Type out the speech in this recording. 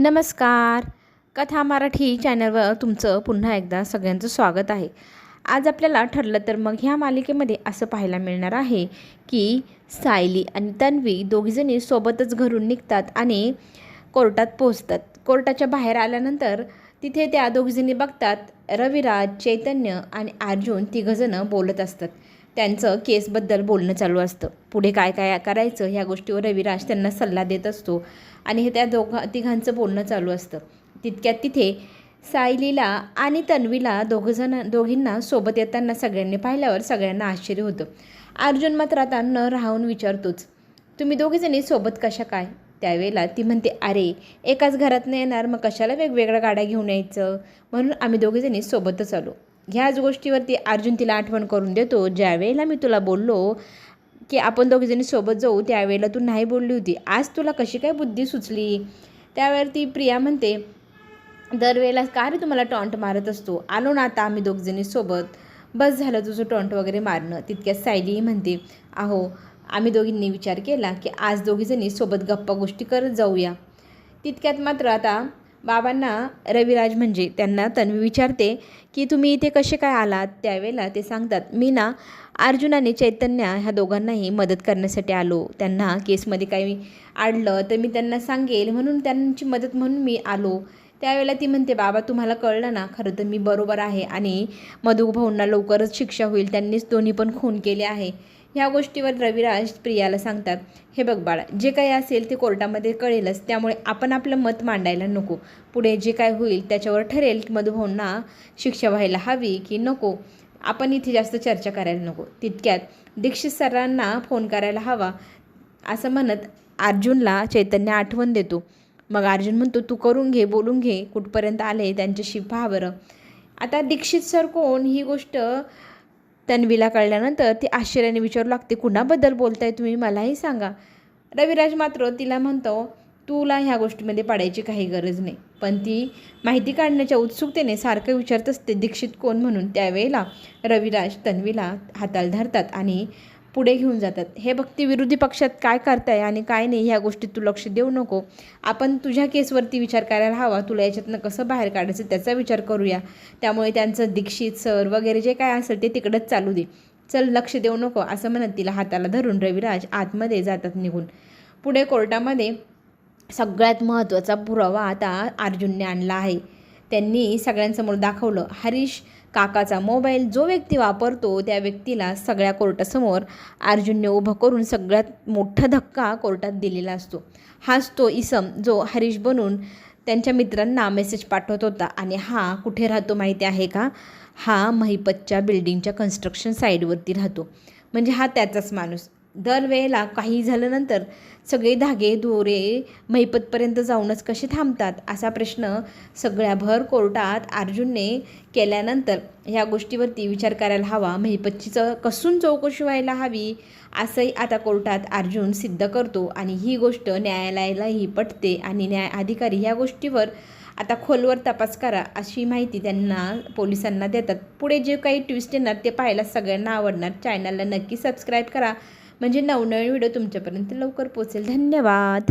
नमस्कार. कथा मराठी चॅनलवर तुमचं पुन्हा एकदा सगळ्यांचं स्वागत आहे. आज आपल्याला ठरलं तर मग ह्या मालिकेमध्ये असं पाहायला मिळणार आहे की सायली आणि तन्वी दोघीजणी सोबतच घरून निघतात आणि कोर्टात पोहोचतात. कोर्टाच्या बाहेर आल्यानंतर तिथे त्या दोघीजणी बघतात रविराज चैतन्य आणि अर्जुन तिघंजणं बोलत असतात. त्यांचं केसबद्दल बोलणं चालू असतं. पुढे काय काय करायचं ह्या गोष्टीवर रविराज त्यांना सल्ला देत असतो आणि हे त्या दोघा तिघांचं बोलणं चालू असतं. तितक्यात तिथे सायलीला आणि तन्वीला दोघंजण दोघींना सोबत येताना सगळ्यांनी पाहिल्यावर सगळ्यांना आश्चर्य होतं. अर्जुन मात्र आता न राहून विचारतोच तुम्ही दोघीजणी सोबत कशा काय? त्यावेळेला ती म्हणते अरे एकाच घरात नाही येणार मग कशाला वेगवेगळ्या गाड्या घेऊन यायचं? म्हणून आम्ही दोघीजणी सोबतच आलो. ह्याच गोष्टीवरती अर्जुन तिला आठवण करून देतो. ज्यावेळेला मी तुला बोललो की आपण दोघीजणी सोबत जाऊ त्यावेळेला तू नाही बोलली होती. आज तुला कशी काय बुद्धी सुचली? त्यावरती प्रिया म्हणते दरवेळेला का रे तुम्हाला टॉन्ट मारत असतो? आलो ना आता आम्ही दोघजणी सोबत. बस झालं तुझं टॉन्ट वगैरे मारणं. तितक्यात सायली म्हणते अहो आम्ही दोघींनी विचार केला की आज दोघीजणी सोबत गप्पा गोष्टी करत जाऊया. तितक्यात मात्र आता बाबांना रविराज म्हणजे त्यांना तन्वी विचारते की तुम्ही इथे कसे काय आलात? त्यावेळेला ते सांगतात मी ना अर्जुन आणि चैतन्य ह्या दोघांनाही मदत करण्यासाठी आलो. त्यांना केसमध्ये काही आडलं तर मी त्यांना सांगेल म्हणून त्यांची मदत म्हणून मी आलो. त्यावेळेला ती म्हणते बाबा तुम्हाला कळलं ना खरं तर मी बरोबर आहे आणि मधुभाऊंना लवकरच शिक्षा होईल. त्यांनीच दोन्ही पण खून केले आहे. ह्या गोष्टीवर रविराज प्रियाला सांगतात हे बघ बाळा जे काही असेल ते कोर्टामध्ये कळेलच त्यामुळे आपण आपलं मत मांडायला नको. पुढे जे काय होईल त्याच्यावर ठरेल की मधुभाऊंना शिक्षा व्हायला हवी की नको आपण इथे जास्त चर्चा करायला नको. तितक्यात दीक्षित सरांना फोन करायला हवा असं म्हणत अर्जुनला चैतन्य आठवण देतो. मग अर्जुन म्हणतो तू करून घे बोलून घे कुठपर्यंत आले त्यांच्याशी पहा बरं. आता दीक्षित सर कोण ही गोष्ट तन्वीला कळल्यानंतर ती आश्चर्याने विचारू लागते कुणाबद्दल बोलताय तुम्ही? मलाही सांगा. रविराज मात्र तिला म्हणतो तुला ह्या गोष्टीमध्ये पाडायची काही गरज नाही. पण ती माहिती काढण्याच्या उत्सुकतेने सारखं विचारत असते दीक्षित कोण? म्हणून त्यावेळेला रविराज तन्वीला हाताला धरतात आणि पुढे घेऊन जातात. हे भक्ती विरोधी पक्षात काय करताय आणि काय नाही ह्या गोष्टीत तू लक्ष देऊ नको. आपण तुझ्या केसवरती विचार करायला हवा. तुला याच्यातनं कसं बाहेर काढायचं त्याचा विचार करूया. त्यामुळे त्यांचं दीक्षित सर वगैरे जे काय असेल ते तिकडंच चालू दे. चल लक्ष देऊ नको असं म्हणत तिला हाताला धरून रविराज आतमध्ये जातात निघून. पुढे कोर्टामध्ये सगळ्यात महत्त्वाचा पुरावा आता अर्जुनने आणला आहे. त्यांनी सगळ्यांसमोर दाखवलं. हरीश काकाचा मोबाईल जो व्यक्ती वापरतो त्या व्यक्तीला सगळ्या कोर्टासमोर अर्जुनने उभं करून सगळ्यात मोठा धक्का कोर्टात दिलेला असतो. हाच तो इसम जो हरीश बनून त्यांच्या मित्रांना मेसेज पाठवत होता. आणि हा कुठे राहतो माहिती आहे का? हा महिपतच्या बिल्डिंगच्या कन्स्ट्रक्शन साईडवरती राहतो. म्हणजे हा त्याचाच माणूस. दरवेळेला काही झाल्यानंतर सगळे धागे दोरे मैपतपर्यंत जाऊनच कसे थांबतात असा प्रश्न सगळ्या भर कोर्टात अर्जुनने केल्यानंतर ह्या गोष्टीवरती विचार करायला हवा. महिपतची च कसून चौकशी व्हायला हवी असंही आता कोर्टात अर्जुन सिद्ध करतो आणि ही गोष्ट न्यायालयालाही पटते आणि न्याय अधिकारी ह्या गोष्टीवर आता खोलवर तपास करा अशी माहिती त्यांना पोलिसांना देतात. पुढे जे काही ट्विस्ट येणार ते पाहायला सगळ्यांना आवडणार. चॅनलला नक्की सबस्क्राईब करा. म्हणजे नवनवीन व्हिडिओ तुमच्यापर्यंत लवकर पोचेल धन्यवाद.